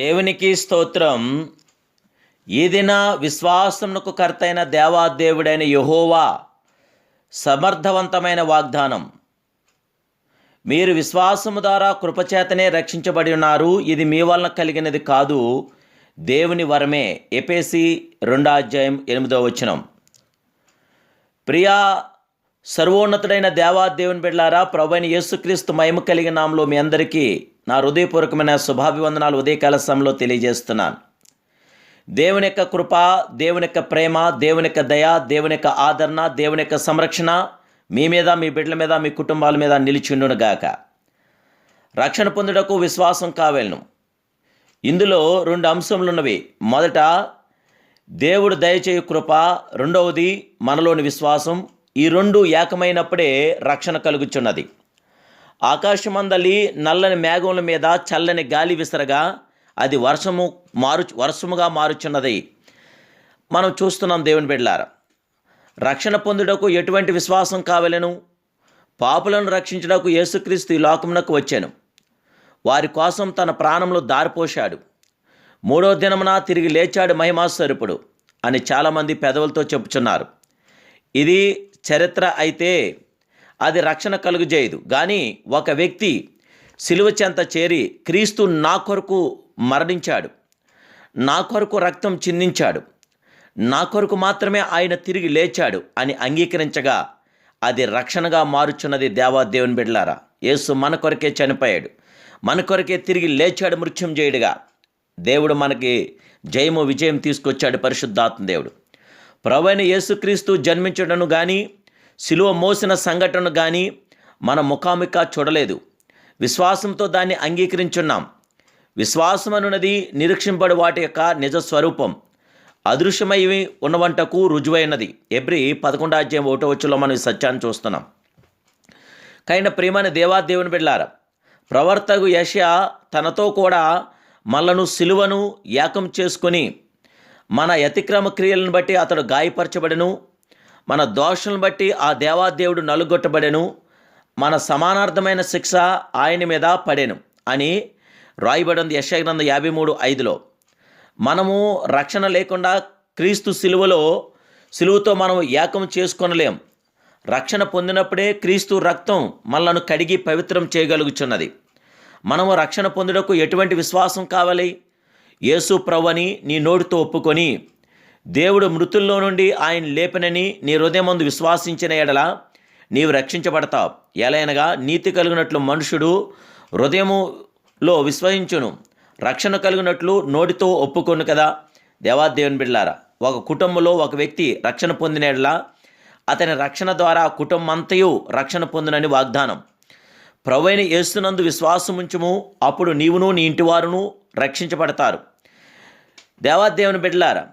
దేవునికి స్తోత్రం. ఏదైనా విశ్వాసమునకు కర్తైన దేవాదేవుడైన యహోవా సమర్థవంతమైన వాగ్దానం. మీరు విశ్వాసము ద్వారా కృపచేతనే రక్షించబడి ఉన్నారు. ఇది మీ వలన కలిగినది కాదు. దేవుని వరమే. ఎపేసి రెండో అధ్యాయం ఎనిమిదో వచనం. ప్రియా సర్వోన్నతుడైన దేవాదేవుని బిడ్డారా ప్రభైన యేసుక్రీస్తు మహిమ కలిగిన నామలో మీ అందరికీ నా హృదయపూర్వకమైన శుభాభివందనాలు ఉదయకాల సమయంలో తెలియజేస్తున్నాను. దేవుని యొక్క కృప దేవుని యొక్క ప్రేమ దేవుని యొక్క దయ దేవుని యొక్క ఆదరణ దేవుని యొక్క సంరక్షణ మీ మీద మీ బిడ్డల మీద మీ కుటుంబాల మీద నిలిచిండునుగాక రక్షణ పొందుటకు విశ్వాసం కావాలను. ఇందులో రెండు అంశములు ఉన్నవి మొదట దేవుడు దయచేయు కృప రెండవది మనలోని విశ్వాసం. ఈ రెండు ఏకమైనప్పుడే రక్షణ కలుగుచున్నది. ఆకాశమందలి నల్లని మేఘముల మీద చల్లని గాలి విసరగా అది వర్షము మారు వర్షముగా మారుచున్నది. మనం చూస్తున్నాం దేవుని బిడ్డలారా రక్షణ పొందుటకు ఎటువంటి విశ్వాసం కావలను? పాపులను రక్షించుటకు యేసుక్రీస్తు ఈ లోకమునకు వచ్చాను. వారి కోసం తన ప్రాణంలో దారిపోశాడు. మూడో దినమున తిరిగి లేచాడు మహిమాస్వరూపుడు అని చాలామంది పెదవులతో చెప్పుచున్నారు. ఇది చరిత్ర అయితే అది రక్షణ కలుగజేయదు కానీ ఒక వ్యక్తి సిలువ చెంత చేరి క్రీస్తు నా కొరకు మరణించాడు. నా కొరకు రక్తం చిందించాడు. నా కొరకు మాత్రమే ఆయన తిరిగి లేచాడు అని అంగీకరించగా అది రక్షణగా మారుచున్నది దేవాదేవుని బిడ్డలారా. యేసు మన కొరకే చనిపోయాడు. మన కొరకే తిరిగి లేచాడు మృత్యం చేయుడుగా. దేవుడు మనకి జయము విజయం తీసుకొచ్చాడు పరిశుద్ధాత్మ దేవుడు. ప్రవైన యేసుక్రీస్తు జన్మించడను కానీ శిలువ మోసిన సంఘటనను కానీ మన ముఖాముఖ చూడలేదు. విశ్వాసంతో దాన్ని అంగీకరించున్నాం. విశ్వాసం అనున్నది నిరీక్షింపడి వాటి యొక్క నిజ స్వరూపం. అదృశ్యమై ఉన్నవంటకు రుజువైనది. ఎబ్రి పదకొండు అధ్యాయం ఒకటో వచ్చులో మనం ఈ సత్యాన్ని చూస్తున్నాం. కైన ప్రేమని దేవాదేవుని బిడ్డారా ప్రవర్తకు యశ తనతో కూడా మనలను సిలువను ఏకం చేసుకొని మన అతిక్రమ క్రియలను బట్టి అతడు గాయపరచబడను. మన దోషులను బట్టి ఆ దేవాదేవుడు నలుగొట్టబడెను. మన సమానార్థమైన శిక్ష ఆయన మీద పడెను అని రాయబడింది యశగ్రంథ యాభై మూడు ఐదులో. మనము రక్షణ లేకుండా క్రీస్తు సిలువలో సిలువతో మనం ఏకం చేసుకొనలేం. రక్షణ పొందినప్పుడే క్రీస్తు రక్తం మనలను కడిగి పవిత్రం చేయగలుగుచున్నది. మనము రక్షణ పొందుటకు ఎటువంటి విశ్వాసం కావాలి? యేసు ప్రవ్వని నీ నోటితో ఒప్పుకొని దేవుడు మృతుల్లో నుండి ఆయన లేపనని నీ హృదయమందు విశ్వాసించిన ఎడల నీవు రక్షించబడతావు. ఎలయనగా నీతి కలిగినట్లు మనుషుడు హృదయములో విశ్వసించును. రక్షణ కలిగినట్లు నోటితో ఒప్పుకొను కదా. దేవాదేవుని బిడ్లారా ఒక కుటుంబంలో ఒక వ్యక్తి రక్షణ పొందిన ఎడల అతని రక్షణ ద్వారా కుటుంబమంతయు రక్షణ పొందునని వాగ్దానం. ప్రవైన యేస్తునందు విశ్వాసముంచుము అప్పుడు నీవును నీ ఇంటివారును రక్షించబడతారు. దేవాదేవుని బిడ్డలారా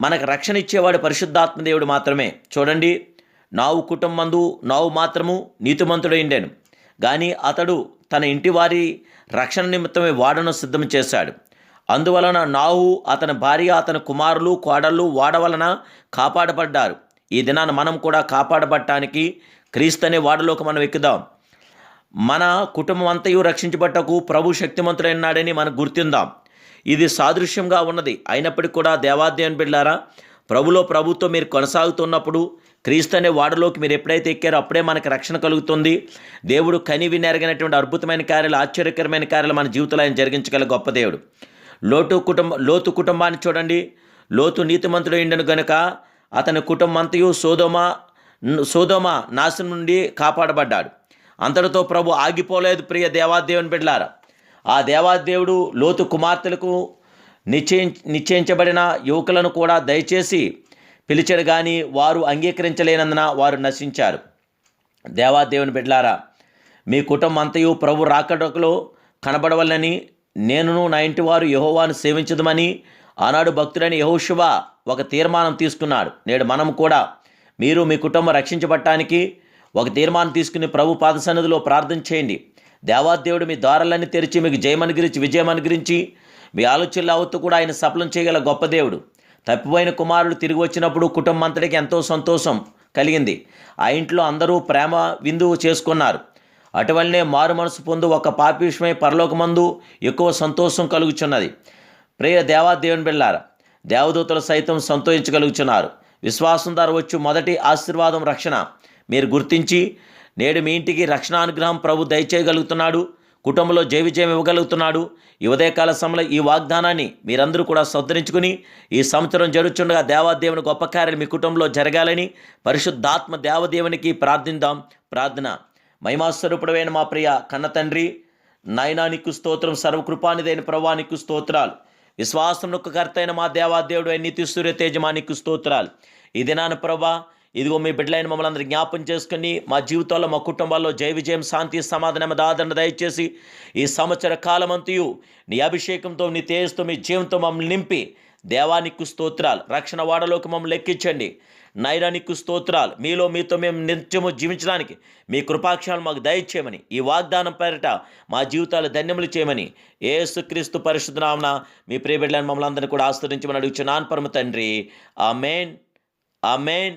మనకు రక్షణ ఇచ్చేవాడు పరిశుద్ధాత్మ దేవుడు మాత్రమే. చూడండి నావు కుటుంబందు నావు మాత్రము నీతిమంతుడైండాను. కానీ అతడు తన ఇంటి వారి రక్షణ నిమిత్తమే వాడను సిద్ధం చేశాడు. అందువలన నావు అతని భార్య అతని కుమారులు కోడళ్ళు వాడ వలన కాపాడబడ్డారు. ఈ దినాన మనం కూడా కాపాడబడటానికి క్రీస్తు అనే వాడలోకి మనం ఎక్కుదాం. మన కుటుంబం అంతయు రక్షించబట్టకు ప్రభు శక్తిమంతుడైనాడని మనం గుర్తిందాం. ఇది సాదృశ్యంగా ఉన్నది. అయినప్పటికీ కూడా దేవాదేవన్ బిడ్డారా ప్రభులో ప్రభుతో మీరు కొనసాగుతున్నప్పుడు క్రీస్తు అనే వాడలోకి మీరు ఎప్పుడైతే ఎక్కారో అప్పుడే మనకు రక్షణ కలుగుతుంది. దేవుడు కని వినెరగినటువంటి అద్భుతమైన కార్యాలు ఆశ్చర్యకరమైన కార్యాలు మన జీవితంలో ఆయన జరిగించగల గొప్ప దేవుడు. లోటు కుటుంబ లోతు కుటుంబాన్ని చూడండి. లోతు నీతిమంతుడైండను గనుక అతని కుటుంబంతయు సోదోమ సోదోమ నాశనం నుండి కాపాడబడ్డాడు. అంతటితో ప్రభు ఆగిపోలేదు ప్రియ దేవాదేవుని బిడ్లారా. ఆ దేవాదేవుడు లోతు కుమార్తెలకు నిశ్చయి నిశ్చయించబడిన యువకులను కూడా దయచేసి పిలిచాడు కానీ వారు అంగీకరించలేనందున వారు నశించారు. దేవాదేవుని బిడ్లారా మీ కుటుంబం అంతయు ప్రభు రాకడకులో కనబడవలని నేనును నా ఇంటి వారు యహోవాను సేవించదమని ఆనాడు భక్తుడైన యహోశివ ఒక తీర్మానం తీసుకున్నాడు. నేడు మనం కూడా మీరు మీ కుటుంబం రక్షించబట్టానికి ఒక తీర్మానం తీసుకుని ప్రభు పాద సన్నిధిలో ప్రార్థన చేయండి. దేవాదేవుడు మీ ద్వారాలన్నీ తెరిచి మీకు జయం గురించి విజయం గురించి మీ ఆలోచనలు అవుతూ కూడా ఆయన సఫలం చేయగల గొప్ప దేవుడు. తప్పిపోయిన కుమారుడు తిరిగి వచ్చినప్పుడు కుటుంబం అంతటికి ఎంతో సంతోషం కలిగింది. ఆ ఇంట్లో అందరూ ప్రేమ విందువు చేసుకున్నారు. అటువల్లనే మారు మనసు పొందు ఒక పాపిష్మై పరలోకమందు ఎక్కువ సంతోషం కలుగుచున్నది. ప్రియ దేవాదేవుని బిళ్ళారా దేవదూతలు సైతం సంతోషించగలుగుచున్నారు. విశ్వాసం ద్వారా వచ్చు మొదటి ఆశీర్వాదం రక్షణ. మీరు గుర్తించి నేడు మీ ఇంటికి రక్షణానుగ్రహం ప్రభు దయచేయగలుగుతున్నాడు కుటుంబంలో జయ విజయం ఇవ్వగలుగుతున్నాడు. ఈ ఉదయకాల సమయంలో ఈ వాగ్దానాన్ని మీరందరూ కూడా సద్ధరించుకుని ఈ సంవత్సరం జరుగుతుండగా దేవాదేవుని గొప్ప కార్యాలు మీ కుటుంబంలో జరగాలని పరిశుద్ధాత్మ దేవదేవునికి ప్రార్థిద్దాం ప్రార్థన. మహిమాస్వరూపుడమైన మా ప్రియ కన్న తండ్రి నయనానికి స్తోత్రం సర్వకృపానిదైన ప్రభానికి నీకు స్తోత్రాలు. కర్త అయిన మా దేవాదేవుడు నీతి సూర్య తేజమానికి స్తోత్రాలు. ఈ దినాన ప్రభా ఇదిగో మీ బిడ్డలైన మమ్మల్ని అందరూ జ్ఞాపం చేసుకుని మా జీవితాల్లో మా కుటుంబాల్లో జయ విజయం శాంతి సమాధానం దాదన దయచేసి ఈ సంవత్సర కాలమంతయు నీ అభిషేకంతో నీ తేజతో మీ జీవంతో మమ్మల్ని నింపి దేవానికి స్తోత్రాలు. రక్షణ వాడలోకి మమ్మల్ని లెక్కించండి. నైరానికి స్తోత్రాలు. మీలో మీతో మేము నిత్యము జీవించడానికి మీ కృపాక్షాలు మాకు దయచేయమని ఈ వాగ్దానం పేరిట మా జీవితాలు ధన్యములు చేయమని ఏసుక్రీస్తు పరిశుద్ధనామన మీ ప్రియబిడ్డలను మమ్మల్ని అందరినీ కూడా ఆస్వాదించమని అడుగుచున్నాను. పరమ తండ్రి. Amen amen